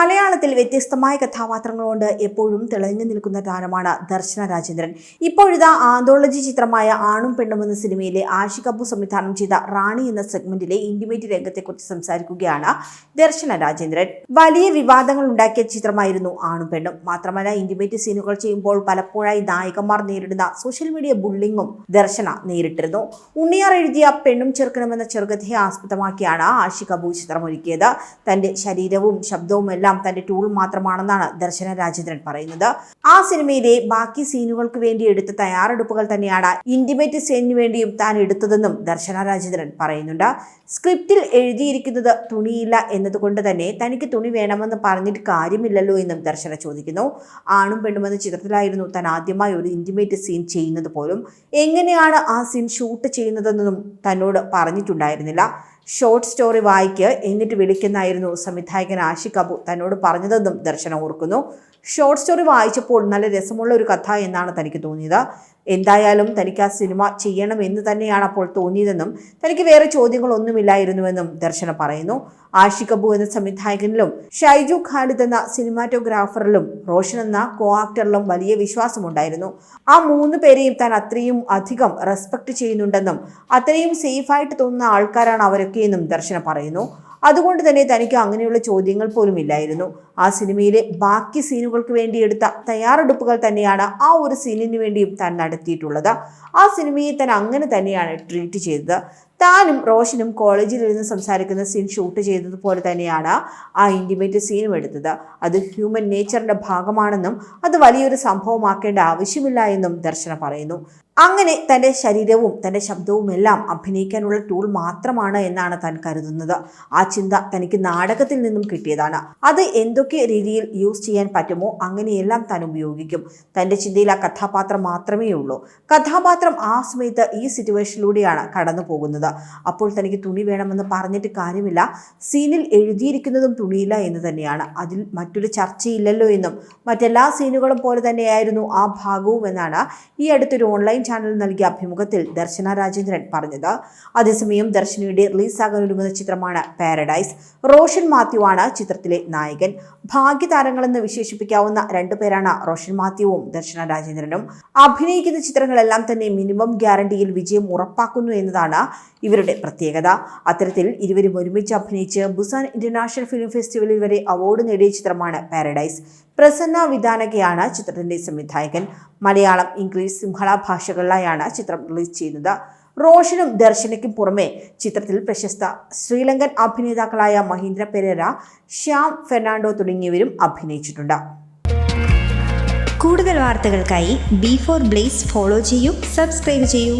മലയാളത്തിൽ വ്യത്യസ്തമായ കഥാപാത്രങ്ങൾ കൊണ്ട് എപ്പോഴും തിളങ്ങി നിൽക്കുന്ന താരമാണ് ദർശന രാജേന്ദ്രൻ. ഇപ്പോഴിതാ ആന്തോളജി ചിത്രമായ ആണും പെണ്ണും എന്ന സിനിമയിലെ ആഷി കപൂർ സംവിധാനം ചെയ്ത റാണി എന്ന സെഗ്മെന്റിലെ ഇന്റിമേറ്റ് രംഗത്തെക്കുറിച്ച് സംസാരിക്കുകയാണ് ദർശന രാജേന്ദ്രൻ. വലിയ വിവാദങ്ങൾ ഉണ്ടാക്കിയ ചിത്രമായിരുന്നു ആണും പെണ്ണും. മാത്രമല്ല ഇന്റിമേറ്റ് സീനുകൾ ചെയ്യുമ്പോൾ പലപ്പോഴായി നായകന്മാർ നേരിടുന്ന സോഷ്യൽ മീഡിയ ബുള്ളിങ്ങും ദർശന നേരിട്ടിരുന്നു. ഉണ്ണിയാർ എഴുതിയ പെണ്ണും ചെറുക്കനും എന്ന ചെറുകഥയെ ആസ്പദമാക്കിയാണ് ആഷി കപൂർ ചിത്രമൊരുക്കിയത്. തന്റെ ശരീരവും ശബ്ദവും എല്ലാം തന്റെ ടൂൾ മാത്രമാണെന്നാണ് ദർശന രാജേന്ദ്രൻ പറയുന്നത്. ആ സിനിമയിലെ ബാക്കി സീനുകൾക്ക് വേണ്ടി എടുത്ത തയ്യാറെടുപ്പുകൾ തന്നെയാണ് ഇന്റിമേറ്റ് സീനിന് വേണ്ടിയും താൻ എടുത്തതെന്നും ദർശന രാജേന്ദ്രൻ പറയുന്നുണ്ട്. സ്ക്രിപ്റ്റിൽ എഴുതിയിരിക്കുന്നത് തുണിയില്ല എന്നതുകൊണ്ട് തന്നെ തനിക്ക് തുണി വേണമെന്ന് പറഞ്ഞിട്ട് കാര്യമില്ലല്ലോ എന്നും ദർശന ചോദിക്കുന്നു. ആണും പെണ്ണുമെന്ന ചിത്രത്തിലായിരുന്നു താൻ ആദ്യമായി ഒരു ഇന്റിമേറ്റ് സീൻ ചെയ്യുന്നത് പോലും. എങ്ങനെയാണ് ആ സീൻ ഷൂട്ട് ചെയ്യുന്നതെന്നും തന്നോട് പറഞ്ഞിട്ടുണ്ടായിരുന്നില്ല. ഷോർട്ട് സ്റ്റോറി വായിക്ക് എന്നിട്ട് വിളിക്കുന്നായിരുന്നു സംവിധായകൻ ആഷിഖ് അബു തന്നോട് പറഞ്ഞതെന്നും ദർശനം ഓർക്കുന്നു. ഷോർട്ട് സ്റ്റോറി വായിച്ചപ്പോൾ നല്ല രസമുള്ള ഒരു കഥ എന്നാണ് തനിക്ക് തോന്നിയത്. എന്തായാലും തനിക്ക് ആ സിനിമ ചെയ്യണം എന്ന് തന്നെയാണ് അപ്പോൾ തോന്നിയതെന്നും തനിക്ക് വേറെ ചോദ്യങ്ങളൊന്നുമില്ലായിരുന്നുവെന്നും ദർശന പറയുന്നു. ആഷിഖ് കബു എന്ന സംവിധായകനിലും ഷൈജു ഖാലിദ് എന്ന സിനിമാറ്റോഗ്രാഫറിലും റോഷൻ എന്ന കോ ആക്ടറിലും വലിയ വിശ്വാസമുണ്ടായിരുന്നു. ആ മൂന്ന് പേരെയും താൻ അത്രയും അധികം റെസ്പെക്ട് ചെയ്യുന്നുണ്ടെന്നും അത്രയും സേഫായിട്ട് തോന്നുന്ന ആൾക്കാരാണ് അവരൊക്കെയെന്നും ദർശന പറയുന്നു. അതുകൊണ്ട് തന്നെ തനിക്ക് അങ്ങനെയുള്ള ചോദ്യങ്ങൾ പോലും ഇല്ലായിരുന്നു. ആ സിനിമയിലെ ബാക്കി സീനുകൾക്ക് വേണ്ടി എടുത്ത തയ്യാറെടുപ്പുകൾ തന്നെയാണ് ആ ഒരു സീനിന് വേണ്ടിയും താൻ നടത്തിയിട്ടുള്ളത്. ആ സിനിമയെ താൻ അങ്ങനെ തന്നെയാണ് ട്രീറ്റ് ചെയ്തത്. താനും റോഷനും കോളേജിൽ ഇരുന്ന് സംസാരിക്കുന്ന സീൻ ഷൂട്ട് ചെയ്തതുപോലെ തന്നെയാണ് ആ ഇന്റിമേറ്റ് സീനും എടുത്തത്. അത് ഹ്യൂമൻ നേച്ചറിന്റെ ഭാഗമാണെന്നും അത് വലിയൊരു സംഭവമാക്കേണ്ട ആവശ്യമില്ല എന്നും ദർശന പറയുന്നു. അങ്ങനെ തന്റെ ശരീരവും തന്റെ ശബ്ദവും എല്ലാം അഭിനയിക്കാനുള്ള ടൂൾ മാത്രമാണ് എന്നാണ് താൻ കരുതുന്നത്. ആ ചിന്ത തനിക്ക് നാടകത്തിൽ നിന്നും കിട്ടിയതാണ്. അത് എന്തൊക്കെ രീതിയിൽ യൂസ് ചെയ്യാൻ പറ്റുമോ അങ്ങനെയെല്ലാം താൻ ഉപയോഗിക്കും. തന്റെ ചിന്തയിൽ ആ കഥാപാത്രം മാത്രമേ ഉള്ളൂ. കഥാപാത്രം ആ സമയത്ത് ഈ സിറ്റുവേഷനിലൂടെയാണ് കടന്നു പോകുന്നത്. അപ്പോൾ തനിക്ക് തുണി വേണമെന്ന് പറഞ്ഞിട്ട് കാര്യമില്ല. സീനിൽ എഴുതിയിരിക്കുന്നതും തുണിയില്ല എന്ന് തന്നെയാണ്. അതിൽ മറ്റൊരു ചർച്ചയില്ലല്ലോ എന്നും. മറ്റെല്ലാ സീനുകളും പോലെ തന്നെയായിരുന്നു ആ ഭാഗവും എന്നാണ് ഈ അടുത്തൊരു ഓൺലൈൻ ചാനൽ നൽകിയ അഭിമുഖത്തിൽ ദർശന രാജേന്ദ്രൻ പറഞ്ഞത്. അതേസമയം ദർശനയുടെ റിലീസാകാൻ ഒരുങ്ങുന്ന ചിത്രമാണ് പാരഡൈസ്. റോഷൻ മാത്യു ആണ് ചിത്രത്തിലെ നായകൻ. ഭാഗ്യതാരങ്ങളെന്ന് വിശേഷിപ്പിക്കാവുന്ന രണ്ടുപേരാണ് റോഷൻ മാത്യുവും ദർശന രാജേന്ദ്രനും. അഭിനയിക്കുന്ന ചിത്രങ്ങളെല്ലാം തന്നെ മിനിമം ഗ്യാരണ്ടിയിൽ വിജയം ഉറപ്പാക്കുന്നു എന്നതാണ് ഇവരുടെ പ്രത്യേകത. അത്തരത്തിൽ ഇരുവരും ഒരുമിച്ച് അഭിനയിച്ച് ബുസാൻ ഇന്റർനാഷണൽ ഫിലിം ഫെസ്റ്റിവലിൽ വരെ അവാർഡ് നേടിയ ചിത്രമാണ് പാരഡൈസ്. പ്രസന്ന വിധാനകയാണ് ചിത്രത്തിന്റെ സംവിധായകൻ. മലയാളം ഇംഗ്ലീഷ് സിംഹള ഭാഷകളിലായാണ് ചിത്രം റിലീസ് ചെയ്യുന്നത്. റോഷനും ദർശനയ്ക്കും പുറമെ ചിത്രത്തിൽ പ്രശസ്ത ശ്രീലങ്കൻ അഭിനേതാക്കളായ മഹീന്ദ്ര പെരേര ശ്യാം ഫെർണാണ്ടോ തുടങ്ങിയവരും അഭിനയിച്ചിട്ടുണ്ട്. കൂടുതൽ വാർത്തകൾക്കായി ബി ഫോർ ബ്ലേസ് ഫോളോ ചെയ്യൂ സബ്സ്ക്രൈബ് ചെയ്യൂ.